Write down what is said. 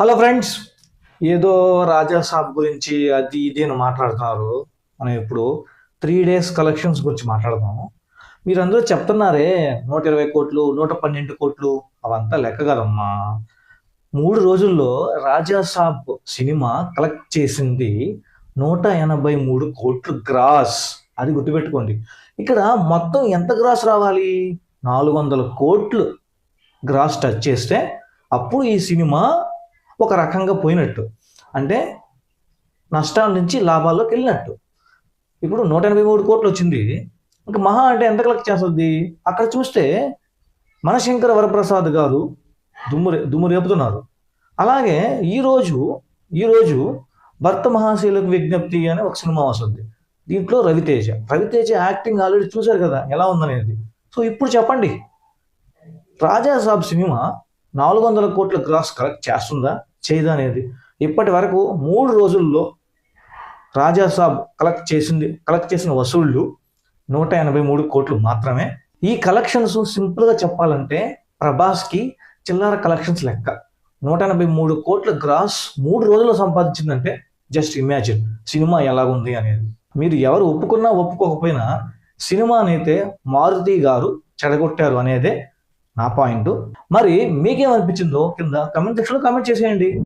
Hello friends ఏదో రాజా సాబ్ గురించి అది ఇది అని మాట్లాడుతున్నారు. మనం ఇప్పుడు త్రీ డేస్ కలెక్షన్స్ గురించి మాట్లాడదాం. మీరందరూ చెప్తున్నారే నూట ఇరవై కోట్లు నూట పన్నెండు కోట్లు అవంతా లెక్క కదమ్మా. మూడు రోజుల్లో రాజా సాబ్ సినిమా కలెక్ట్ చేసింది నూట ఎనభై మూడు కోట్లు గ్రాస్. అది గుర్తుపెట్టుకోండి. ఇక్కడ మొత్తం ఎంత గ్రాస్ రావాలి? నాలుగు వందల కోట్లు గ్రాస్ టచ్ చేస్తే అప్పుడు ఈ సినిమా ఒక రకంగా పోయినట్టు. అంటే నష్టాల నుంచి లాభాల్లోకి వెళ్ళినట్టు. ఇప్పుడు నూట ఎనభై మూడు కోట్లు వచ్చింది. ఇంకా మహా అంటే ఎంత కలెక్ట్ చేస్తుంది? అక్కడ చూస్తే మనశంకర వరప్రసాద్ గారు దుమ్ము దుమ్ము రేపుతున్నారు. అలాగే ఈరోజు ఈరోజు భర్త మహాశీలకు విజ్ఞప్తి అనే ఒక సినిమా వస్తుంది. దీంట్లో రవితేజ. రవితేజ యాక్టింగ్ ఆల్రెడీ చూశారు కదా ఎలా ఉందనేది. సో ఇప్పుడు చెప్పండి. రాజాసాబ్ సినిమా నాలుగు వందల కోట్ల గ్రాస్ కలెక్ట్ చేస్తుందా? చేయదా అనేది. ఇప్పటి వరకు మూడు రోజుల్లో రాజా సాబ్ కలెక్ట్ చేసింది కలెక్ట్ చేసిన వసూళ్ళు నూట ఎనభై మూడు కోట్లు మాత్రమే. ఈ కలెక్షన్స్ సింపుల్గా చెప్పాలంటే ప్రభాస్కి చిల్లర కలెక్షన్స్ లెక్క. నూట ఎనభై మూడు కోట్ల గ్రాస్ మూడు రోజుల్లో సంపాదించిందంటే జస్ట్ ఇమాజిన్ సినిమా ఎలాగుంది అనేది. మీరు ఎవరు ఒప్పుకున్నా ఒప్పుకోకపోయినా సినిమానైతే మారుతి గారు చెడగొట్టారు అనేదే నా పాయింట్. మరి మీకేమనిపించిందో కింద కమెంట్ సెక్షన్లో కామెంట్ చేసేయండి.